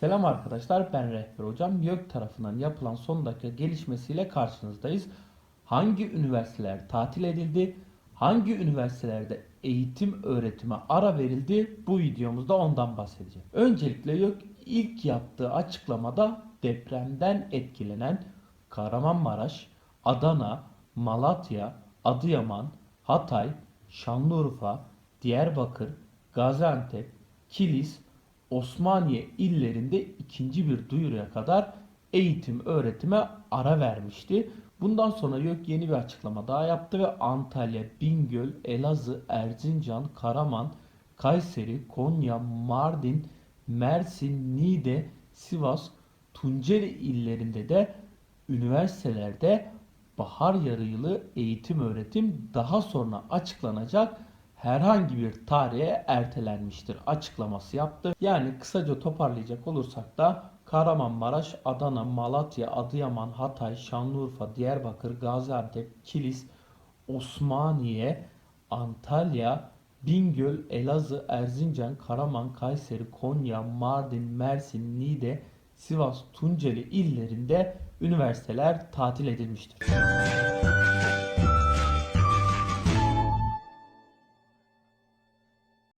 Selam arkadaşlar ben Rehber Hocam. YÖK tarafından yapılan son dakika gelişmesiyle karşınızdayız. Hangi üniversiteler tatil edildi? Hangi üniversitelerde eğitim öğretime ara verildi? Bu videomuzda ondan bahsedeceğim. Öncelikle YÖK ilk yaptığı açıklamada depremden etkilenen Kahramanmaraş, Adana, Malatya, Adıyaman, Hatay, Şanlıurfa, Diyarbakır, Gaziantep, Kilis, Osmaniye illerinde ikinci bir duyuruya kadar eğitim öğretime ara vermişti. Bundan sonra YÖK yeni bir açıklama daha yaptı ve Antalya, Bingöl, Elazığ, Erzincan, Karaman, Kayseri, Konya, Mardin, Mersin, Niğde, Sivas, Tunceli illerinde de üniversitelerde bahar yarı yılı eğitim öğretim daha sonra açıklanacak herhangi bir tarihe ertelenmiştir açıklaması yaptı. Yani kısaca toparlayacak olursak da Kahramanmaraş, Adana, Malatya, Adıyaman, Hatay, Şanlıurfa, Diyarbakır, Gaziantep, Kilis, Osmaniye, Antalya, Bingöl, Elazığ, Erzincan, Karaman, Kayseri, Konya, Mardin, Mersin, Niğde, Sivas, Tunceli illerinde üniversiteler tatil edilmiştir.